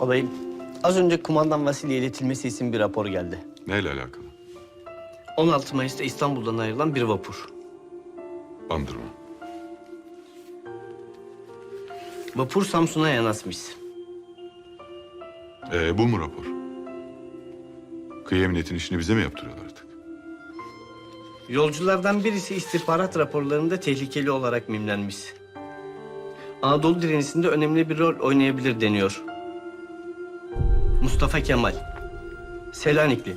Alayım. Az önce kumandan Vasili'ye iletilmesi için bir rapor geldi. Neyle alakalı? 16 Mayıs'ta İstanbul'dan ayrılan bir vapur. Bandırma. Vapur Samsun'a yanaşmış. Ee, bu mu rapor? Kıyı emniyetin işini bize mi yaptırıyorlar artık? Yolculardan birisi istihbarat raporlarında tehlikeli olarak mimlenmiş. Anadolu direnişinde önemli bir rol oynayabilir deniyor. Mustafa Kemal. Selanikli.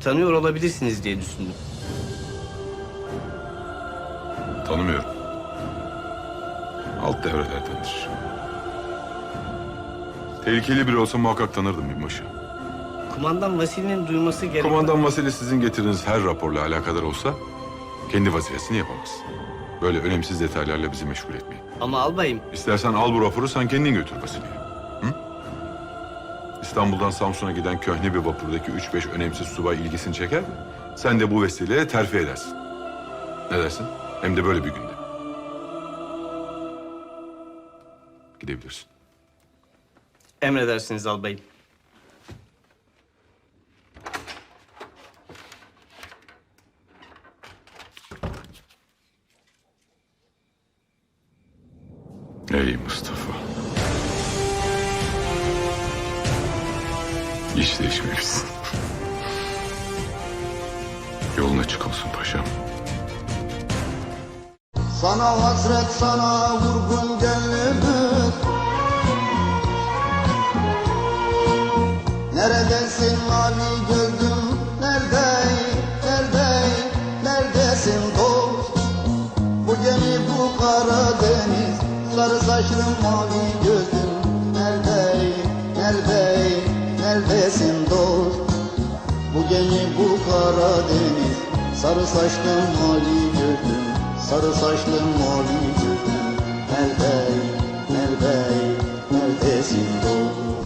Tanıyor olabilirsiniz diye düşündüm. Tanımıyorum. Alt devrelerdendir. Tehlikeli biri olsa muhakkak tanırdım binbaşı. Kumandan Vasili'nin duyması gereken... Komandan Vasili sizin getirdiğiniz her raporla alakadar olsa kendi vazifesini yapamaz. Böyle önemsiz detaylarla bizi meşgul etmeyin. Ama albayım, İstersen al bu raporu sen kendin götür Vasili'ye. Hı? İstanbul'dan Samsun'a giden köhne bir vapurdaki üç beş önemsiz subay ilgisini çeker? Sen de bu vesileyle terfi edersin. Ne dersin? Hem de böyle bir günde. Gidebilirsin. Emredersiniz albayım. Ey Mustafa. Hiç değişmemişsin. Yolun açık olsun paşam. Sana hasret sana vurgun Neredesin mavi gözlüm nerede nerede neredesin dost? Bu gemi bu Karadeniz. Sarı saçlı mavi gözlüm nerede nerede neredesin dost? Bu gemi bu Karadeniz. Sarı saçlı mavi gözlüm Sarı saçlı mavi gözlüm Nerede, nerede, neredesin dost